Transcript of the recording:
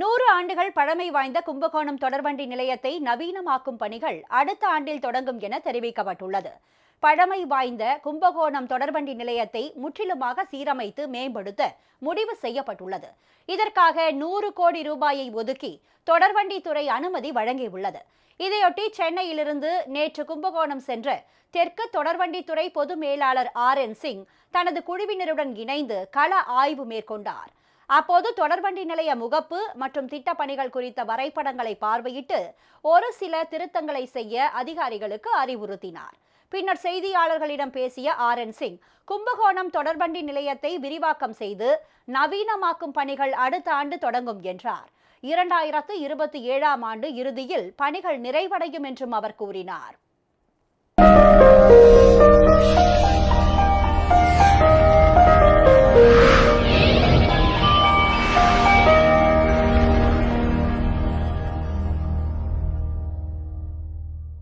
நூறு ஆண்டுகள் பழமை வாய்ந்த கும்பகோணம் தொடர்வண்டி நிலையத்தை நவீனமாக்கும் பணிகள் அடுத்த ஆண்டில் தொடங்கும் என தெரிவிக்கப்பட்டுள்ளது. பழமை வாய்ந்த கும்பகோணம் தொடர்வண்டி நிலையத்தை முற்றிலுமாக சீரமைத்து மேம்படுத்த முடிவு செய்யப்பட்டுள்ளது. இதற்காக நூறு கோடி ரூபாயை ஒதுக்கி தொடர்வண்டி துறை அனுமதி வழங்கியுள்ளது. இதையொட்டி சென்னையிலிருந்து நேற்று கும்பகோணம் சென்ற தெற்கு தொடர்வண்டித்துறை பொது மேலாளர் ஆர் என் சிங் தனது குழுவினருடன் இணைந்து கள ஆய்வு மேற்கொண்டார். அப்போது தொடர்வண்டி நிலைய முகப்பு மற்றும் திட்டப்பணிகள் குறித்த வரைபடங்களை பார்வையிட்டு ஒரு சில திருத்தங்களை செய்ய அதிகாரிகளுக்கு அறிவுறுத்தினார். பின்னர் செய்தியாளர்களிடம் பேசிய ஆர் என் சிங் கும்பகோணம் தொடர்வண்டி நிலையத்தை விரிவாக்கம் செய்து நவீனமாக்கும் பணிகள் அடுத்த ஆண்டு தொடங்கும் என்றார். இரண்டாயிரத்து இருபத்தி ஏழாம் ஆண்டு இறுதியில் பணிகள் நிறைவடையும் என்றும் அவர் கூறினார்.